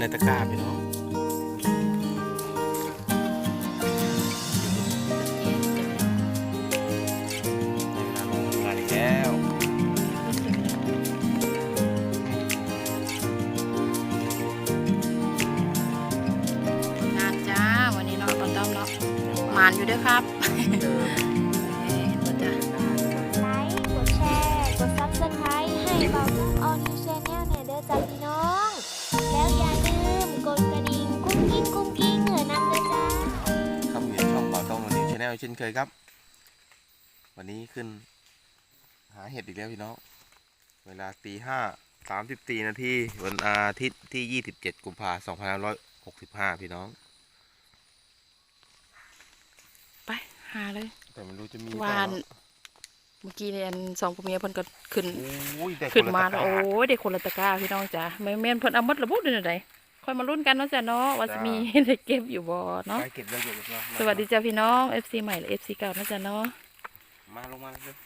งานในตะกร้าพี่น้องได้เวลาลงทำงานอีกแล้วงานจ้า วันนี้เนาะตอนต้อมเนาะหมานอยู่เด้วยครับ วชาแนลเช่นเคยครับ วันนี้ขึ้น หาเห็ดอีกแล้วพี่น้อง เวลาตีห้าสามสิบตีนาทีวันอาทิตย์ที่ยี่สิบเจ็ดกุมภาสองพันห้าร้อยหกสิบห้าพี่น้อง ไปหาเลย แต่ไม่รู้จะมีวาน เมื่อกี้เนี่ยอันสองผัวเมียเพิ่นก็ขึ้น โอ้ยได้ขึ้นมาคแล้วละตะกโอ้ร้ยเด็กคนละตะกร้าพี่น้องจ้ะไม่แม่นเพิ่นเอาหมดระบุเดือนใดค่ อยมาลุ้นกันเนาะจ้ะเนาะว่าจะมีได้เก็บอยู่บ่เนาะ ไปเก็บเลยเก็บเลยสวัสดีจ้ะพี่น้อง FC ใหม่หรือ FC เก่านะจ้ะเนาะ มาลงมาเลย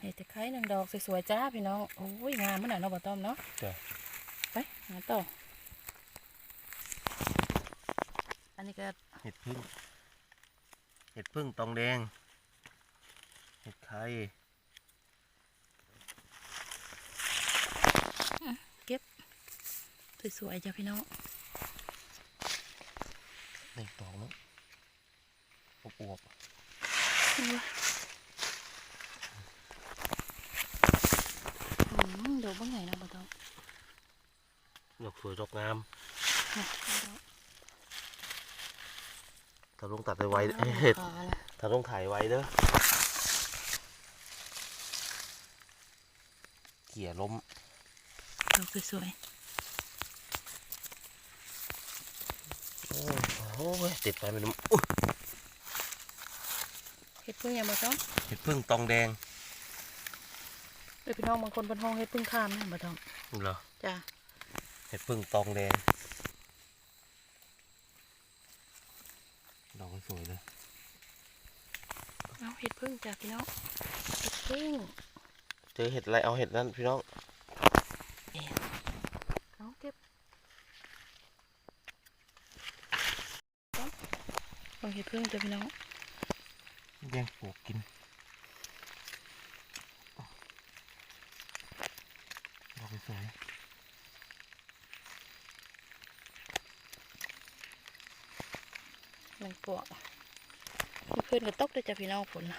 เห็ดตะไคร้หนึ่งดอกสวยๆจ้าพี่น้องโอ้ยงามมันน่ะเนาะบ่ต้อมเนาะจ้ะไปหาต่ออันนี้ก็เห็ดพึ่งเห็ดพึ่งตองแดง เห็ดไข่ สวยๆจ้ะพี่น้องนี่ตองแล้วอบอวบอืมดอกบ้างไงนะบ่ต้องดอกสวยดอกงามถ้าลงตัดไวๆเอ้ยเห็ดขาละถ้าลงถ่ายไว้เด้อเขี่ยล้มดอกสวย โอ้โหติดไปเป็นอุ๊ยๆเห็ดพึ่งยังบ่ต้องเห็ดพึ่งตองแดงเอ้ยพี่น้องบางคนเป็นห้องเห็ดพึ่งข้ามนะบ่ต้องเหรอจ้ะเห็ดพึ่งตองแดงดอกมันสวยเลยเอาเห็ดพึ่งจ้ะพี่น้องเห็ดพึ่งเจอเห็ดอะไรเอาเห็ดนั่นพี่น้อง เอาเก็บ เอาเห็ดพึ่งจ้ะพี่น้องแย่งปลูกกินดอกมันสวยหนึ่งปวกมีเพื่อนก็ตกด้วยจ้ะพี่น้องฝนน่ะ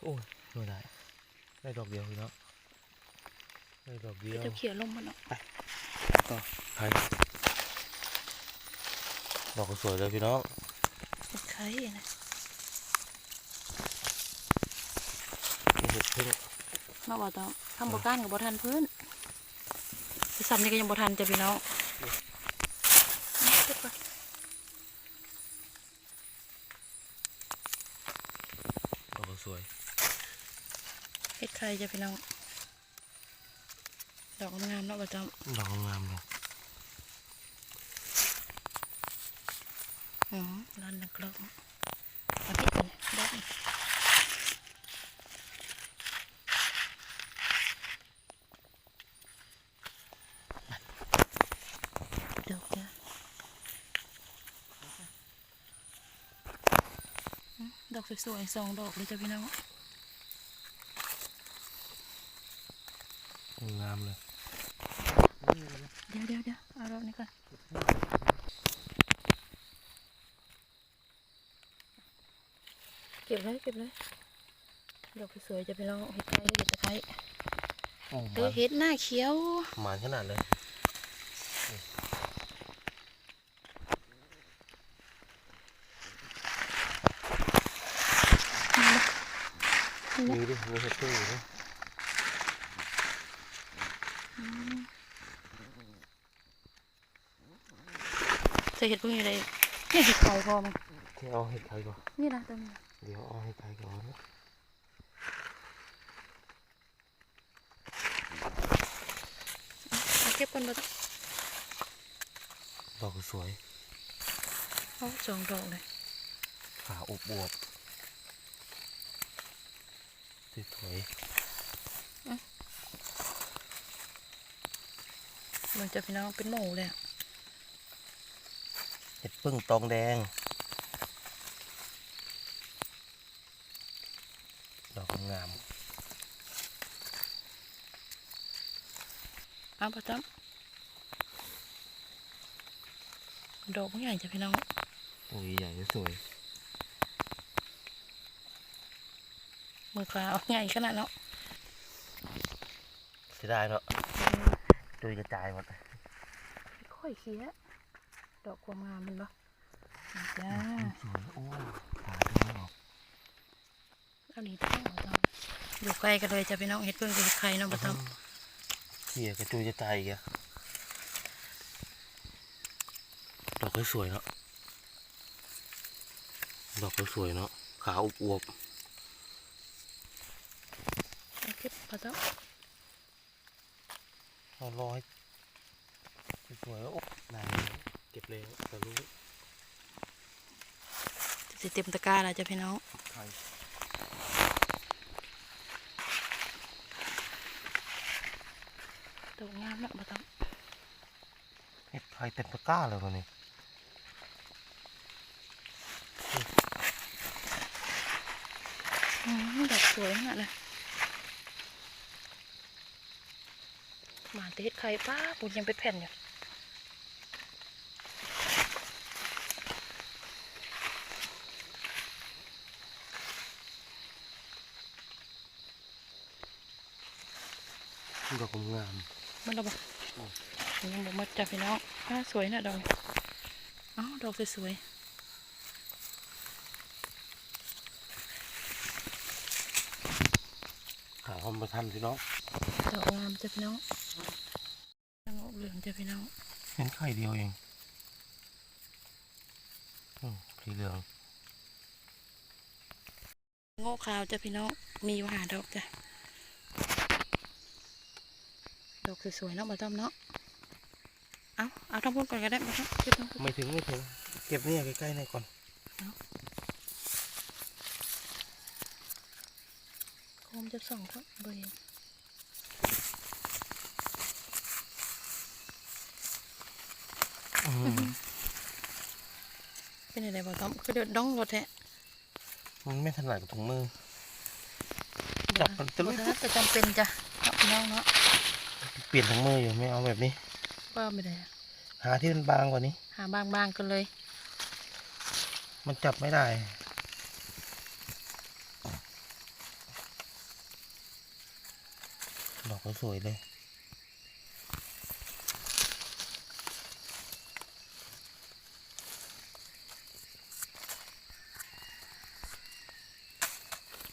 โอ้ยไม่ได้ได้ดอกเดียวพี่น้องได้ดอกเดียวเจ้าเขียวลมมันเนาะต่อใคร ดอกก็สวยเลยพี่น้องเห็ดไข่นะนี่เห็ดพึ่งมาบ่ต้องทำบ่ก้านกับบ่ทันเพื่อนไปซ้ำนี่ก็ยังบ่ทันจ้ะพี่น้องเอาเก็บก่อนดอกก็สวยเห็ดไข่จ้ะพี่น้อง ดอกงามๆเนาะบ่ต้องดอกงามเลยอื ร้อนนักลงมาพิดกันดอกนี่ดอกจ้ะอืมดอกสวยๆสองดอกเลยจ้ะพี่น้องงามเลย เดี๋ยวเดี๋ยวเดี๋ยวเอาดอกนี้ก่อน เก็บเลยเก็บเลยดอกสวยๆจะไปลองเห็ดไทยเห็ดตะไคร้โอ้เออเห็ดหน้าเขียวหมานขนาดเลยมีดิมีเห็ดพึ่งอยู่ดิใส่เห็ดพวกนี้เลยเนี่ยเห็ดไข่พอมั้งที่เอาเห็ดไทยก่อนนี่นะตรงนี้ เดี๋ยวเอาเห็ดไทยก่อนนะเอาเก็บกันมาดอกก็สวยเอาสองดอกเลยขาอบอวบสวยเหมือนจะพี่น้องเป็นหมูเลยอะๆเห็ดพึ่งตองแดง ดอกงาม เอาประจำดอกมันใหญ่จ้ะพี่น้องตัวใหญ่สวยมือขาวใหญ่ขนาดเนาะเสียดายเนาะตุยกระจายหมดค่อยเคี้ยดอกความงามมันปะจ้าสวยโอ้ขาดไม่ออกเอาหนีทั้งหมดต้องอยู่ใกล้กันเลยจ้ะพี่น้องเห็ดเพิ่งกับเห็ดไข่เนาะประจ เขี่ยกระจุยกระจายอีกอะดอกสวยๆเนาะ ดอกสวยๆเนาะ ขาวอวบำเอาเก็บประจๆเอาร้อยสวยๆแล้วโอ้นายเก็บเลยแต่รู้ำจะเต็มตะกร้าแล้วจ้ะพี่น้อง ใคร ดอกงามเนาะประจเห็ดไข่เต็มตะกร้าเลยวันนี้อืมดอกสวยมากเลยหมาเตเห็ดไข่ป้าปุ่นยังเป็นแผ่นอยู่ดอกงาม มันดอกบ่ยังบอกมาจ้ะพี่น้องป้าสวยนะดอกนี้เอ้าดอกสวยขาวหอมประทันพี่น้องๆดอกงามจ้ะพี่น้องดอกเหลืองจ้ะพี่น้องเห็นไข่เดียวเองอืมสีเหลืองโง่ขาวจ้ะพี่น้อง มีอยู่หาดอกจ้ะ ดอกสวยๆเนาะมาต้อมเนาะ เอาเอาทั้งพุ่นก่อนก็ได้มาครับเก็บทั้งพุ่นไม่ถึงไม่ถึง เก็บเนี่ยใกล้ๆหน่อยก่อนโคมจะส่องครับเบยอืมเป็นอะไรบ่ต้อมคือเดือดดองรถแท้มันไม่ถนัดกับถุงมือจับมันจะบ่ไม่ได้แต่จำเป็นจ้ะเอาพี่น้องเนาะ เปลี่ยนถุงมืออยู่ไม่เอาแบบนี้ว่าไม่ได้อะหาที่มันบางกว่านี้ หาบางๆกันเลย มันจับไม่ได้ ดอกก็สวยเลย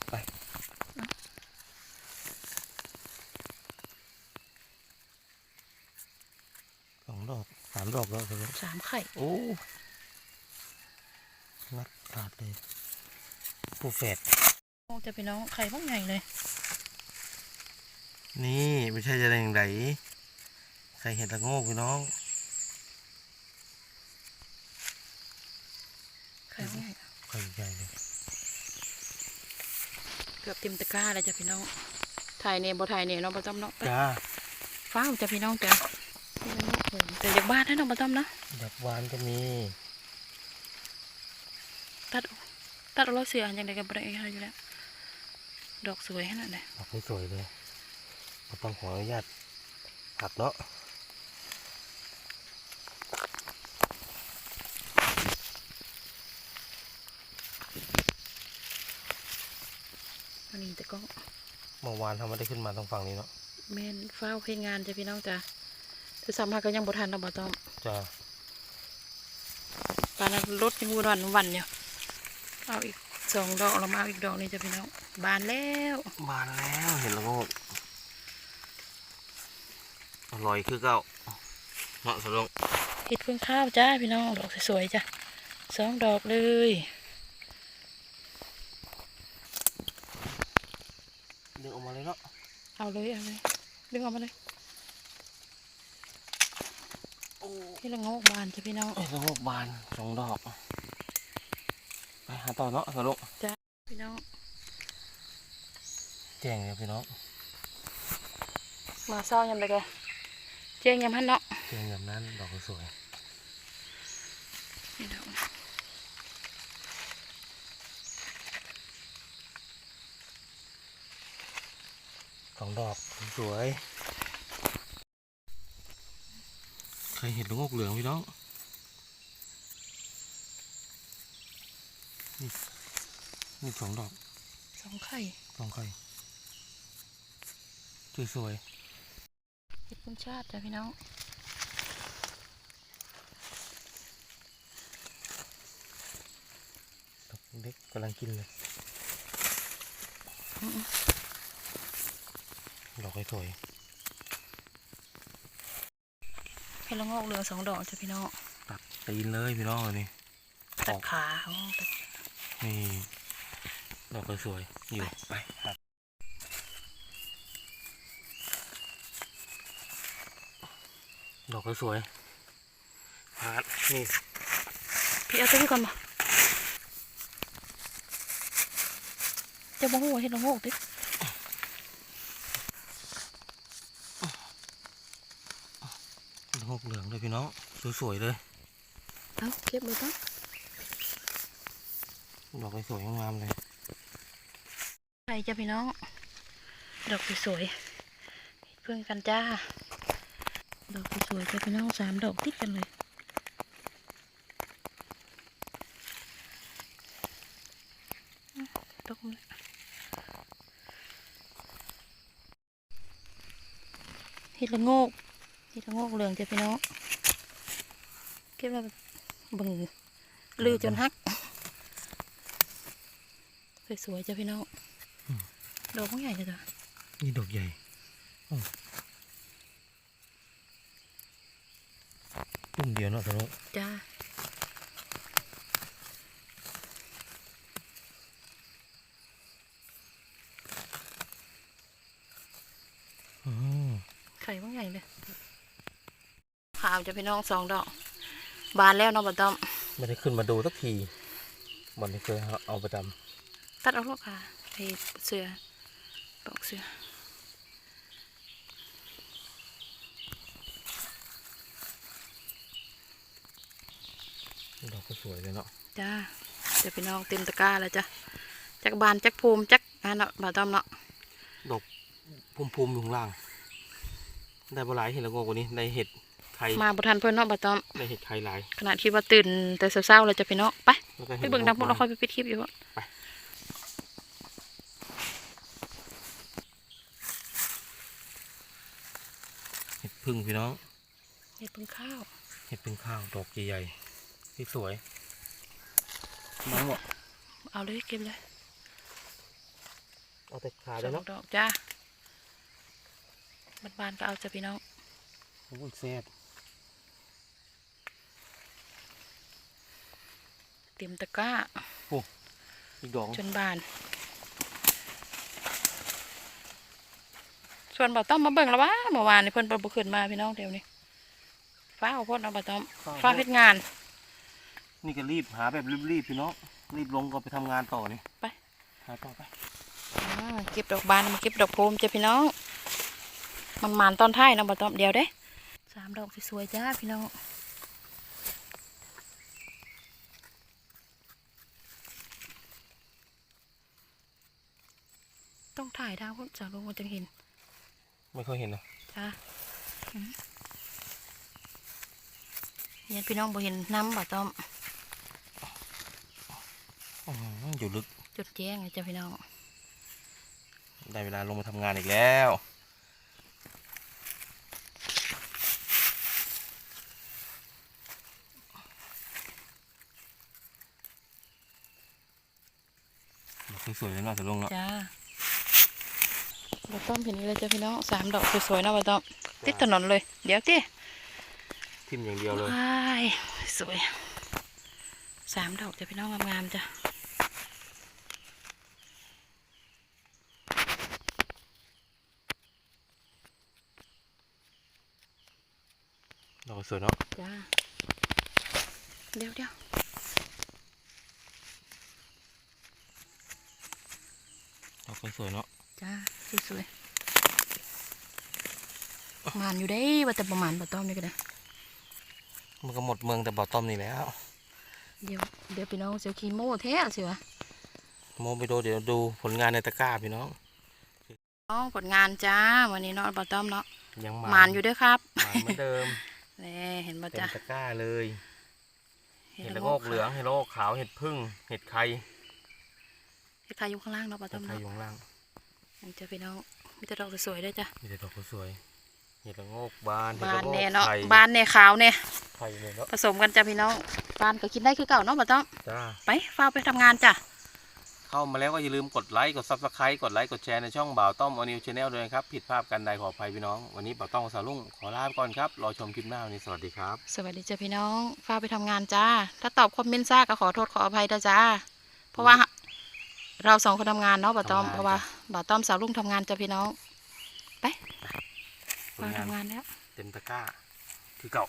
ไป สองดอกสามดอกแล้วครับ สามไข่โอ้นัดขาดเลยผู้แฝดโอ้จะพี่น้องไข่พวกใหญ่เลย นี่ไม่ใช่จะแรงไหนใครเห็นตะโงกพี่น้องไข่พวกใหญ่ไข่ใหญ่เลยเกือบเต็มตะกร้าแล้วจ้ะพี่น้องถ่ายเนบ่ถ่ายเนเนาะประจำเนาะไปจ้าฟ้าวจ้ะพี่น้องจ้ะ แต่อยากบ้านให้น้องประจำนะดับหวานก็มี ตัดตัดเอาล้อเสืออย่างไรกันบ่ได้อะไรอยู่แล้ว ดอกสวยขนาดไหนดอกสวยๆเลยเราต้องขออนุญาตหักเนาะอันนี้แต่ก็เมื่อวานทำไม่ได้ขึ้นมาตรงฝั่งนี้เนาะแม่นฟ้าวเฮ็ดงานจ้ะพี่น้องจ้ะ แต่สามหาก็ยังบ่ทันเราบ่ต้องจ้าปานนั้นรถยังวนวันวันอยู่เอาอีกสองดอกเรามาเอาอีกดอกนี้จ้ะพี่น้องบานแล้วบานแล้วเห็นตะโงกอร่อยคือเก่าเนาะสลงเห็ดเพิ่งข้าวจ้าพี่น้องดอกสวยๆจ้ะสองดอกเลยดึงออกมาเลยเนาะเอาเลยเอาเลยดึงออกมาเลย โอ้ที่ละโงกบานจ้ะพี่น้องเห็นตะโงกบานสองดอก ไปหาต่อเนาะสลงพี่น้องแจ้งเลยพี่น้องมาเศร้ายำเลยแกเจียงยำหันเนาะแจ้งแบบนั้นดอกก็สวยนี่ดอกสองดอกสวยใครเห็นลูกงกเหลืองพี่น้องนี่นี่สองดอกสองไข่สองไข่สวยเห็ดคุณชาติจ้ะพี่น้องๆดอกเล็กกำลังกินเลยดอกสวยเห็ ดละโงอกเหลืองสองดอกจ้ะพี่น้องๆตัดตีนเลยพี่น้องอันนี้ตัดขาอ๋อตัดนี่ดอกสวยๆอยู่ไปครับดอกสวยๆพาดนี่พี่เอาตัวนี้ก่อนมาจะมาหัวาเห็ดละโงอกดิดอกเหลืองเลย พี่น้อง สวย ๆ เลย เอาเก็บเลยต้องดอกสวยๆงามๆเลยไข่จ้ะพี่น้อง ดอกสวยๆเพื่อนกันจ้า ดอกสวยๆจ้ะพี่น้องสามดอกติดกันเลยอืมดอกมันเห็ดละโงกเห็ดละโงกเหลืองจ้ะพี่น้อง เก็บมาบึงลือจนฮัก สวยๆจ้ะพี่น้องดอกมันใหญ่จ้ะจ้ะนี่ดอกใหญ่โอ้ตุ่มเดียวเนาะสนุกจ้าอืมไข่มันใหญ่เลยขาวจ้ะพี่น้องสองดอก บานแล้วเนาะบัดต้อมไม่ได้ขึ้นมาดูสักทีบอลที่เคยเอาประจตัดเอาลูกค่ะไอ้เสือปอกเสือำดอกก็สวยเลยเนาะจ้าจ้ะพี่น้องเต็มตะกร้าแล้วจ้ะจักบานจักภูมิจักอันเนาะบัดต้อมเนาะดอกพุ่มๆอยู่ข้างล่าง ได้บหลายเห็ดละโงกว่านี้ได้เห็ด ไข่มาบุทันเพื่อนเนาะบัดต้อมได้เห็ดไข่หลายขณะที่ว่าตื่นแต่เช้าๆเลยจ้ะพี่น้องไปแล้วก็ไปเห็ดเบิ่งละดังโงพวกกเรามาค่อยไปปิดคลิปอยู่วะเห็ดพึ่งพี่น้องเห็ดพึ่งข้าวเห็ดพึ่งข้าวดอกใหญ่ๆที่สวยน้องบอกเอาเลยเก็บเลยเอาแต่ขาสได้อเนาะงดอกจ้าบานๆก็เอาจ้ะพี่น้องโอ้ยแซ่บ เต็มตะกร้าอีกดอกจนบาน ส่วนบ่าวต้อมมาเบิ่งแล้ววะเมื่อวานนี่เพิ่นบ่ขึ้นมาพี่น้องเดี๋ยวนี้ฟ้าเอาพ่นเอาบ่าวต้อมฟ้าเฮ็ดงาน นี่ก็รีบหาแบบรีบๆพี่น้องรีบลงก็ไปทำงานต่อนี่ไปหาต่อไปอ่าเก็บดอกบานมาเก็บดอกโพมจ้ะพี่น้อง มันมานตอนท้ายเนาะบ่าวต้อมเดี๋ยวเด้สามดอกสวยๆจ้าพี่น้อง ต้องถ่ายทางพุ่นจากลงมาจังเห็น ไม่ค่อยเห็นนะจ้าอืมเนี่ยพี่น้องบ่เห็นน้ำบ่ต้อมอื้อหืออยู่ลึก จุดแจ้งไงจ้าพี่น้อง ได้เวลาลงมาทำงานอีกแล้วดอกสวยๆเลยเนาะจะลงเนาะจ้า บ่ต้อมเห็นเลยจ้าพี่น้องสามดอกสวยๆเนาะบ่ต้อมติดถนนเลย เดี๋ยวติทิมอย่างเดียวเลยว้ายสวยสามดอกจ้าพี่น้องงามๆจ้ะดอกสวยเนาะจ้าเดี๋ยวเดี๋ยวดอกสวยๆเนาะ จจ้าสวยๆมานอยู่ได้ว่าแต่ประมาณบ่ต้อมนี่ก็ได้มันก็หมดเมืองแต่บ่อต้มนี่แล้ว เดี๋ยวเดี๋ยวพี่น้องเสียวขี้โม่แท้สิวะโมไปดูเดี๋ยวดูผลงานในตะกร้าพี่น้องน้องผลงานจ้าวันนี้เนาะบ่ต้อมเนาะยังมานอยู่เด้วยครับหมานเหมือนเดิมนี่เห็นบ่เต็มจ้าตะกร้าเลยเห็เห็นดแล้ละวโงกเหลืองเห็ดละโงกขาวเห็ดพึ่งเห็ดไข่เห็ดไข่อยู่ข้างล่างเนาะบ่เห็ต้อดมไข่เนาะอยู่ข้างล่าง อันเจ้าพี่น้องมีแต่ดอกสวยๆด้วยจ้ะมีแต่ดอกสวยๆเห็ดละโงกบานเห็ดบาละนโงแน่กเนาะไข่บานแน่ขาวแน่ไข่เนี่ยเนาะผสมกันจ้ะพี่น้องบานก็กินได้คือเก่าเนาะบ่ต้อมจ้าไปฟ้าวไปทำงานจ้ะเข้ามาแล้วก็อย่าลืมกดไลค์กดซับสไครต์กดไลค์กดแชร์ในช่องบ่าวต้อมอนิวชาแนลด้วยนะครับผิดพลาดกันใดขออภัยพี่น้อง วันนี้บ่าวต้อมกับสาวลุงขอลาไปก่อนครับรอชมคลิปหน้าวันนี้สวัสดีครับ สวัสดีจ้ะพี่น้องฟ้าวไปทำงานจ้าถ้าตอบคอมเมนต์ซ่าก็ขอโทษขออภัยนะจ้าเพราะว่า เราสองคนทำงานเนาะบ่ต้อมทำงาน เพราะว่าบ่ต้อมสาวลุงทำงานจ้ะพี่น้อง ไปผลฟ้าวงานทำงานแล้ว เต็มตะกร้า คือเก่า